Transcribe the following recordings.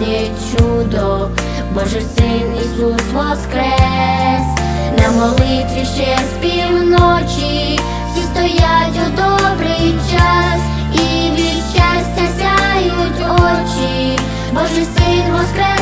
справжнє чудо, Боже син Ісус воскрес, на молитві ще з півночі всі стоять у добрий час і від щастя сяють очі, Боже син воскрес.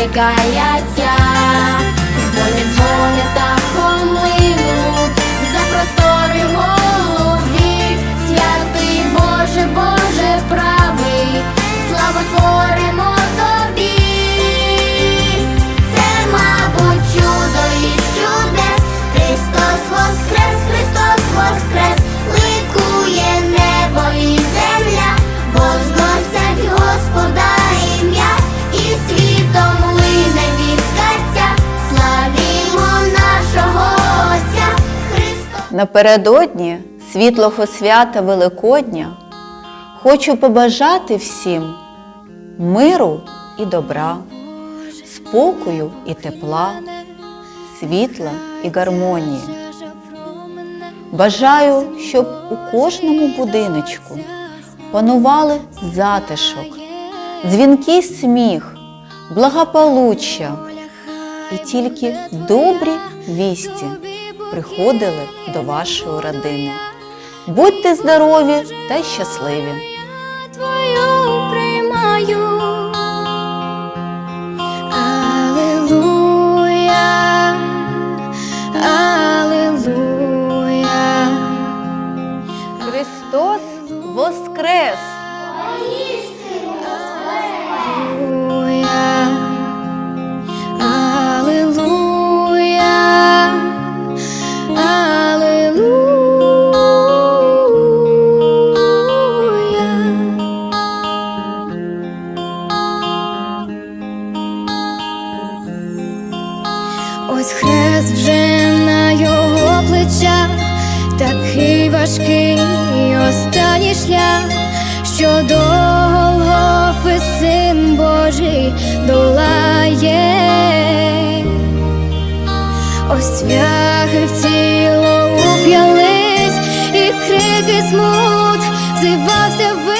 Глядачі стикаються, Напередодні світлого свята Великодня хочу побажати всім миру і добра, спокою і тепла, світла і гармонії. Бажаю, щоб у кожному будиночку панували затишок, дзвінкий сміх, благополуччя і тільки добрі вісті приходили до вашої родини. Будьте здорові та щасливі! Твою приймаю. Алілуя. Христос Воскрес! Ось хрест вже на його плечах, такий важкий останній шлях, що до Голгофи син Божий долає. Ось цвяхи в тіло уп'ялись, і крики смут зивався ви.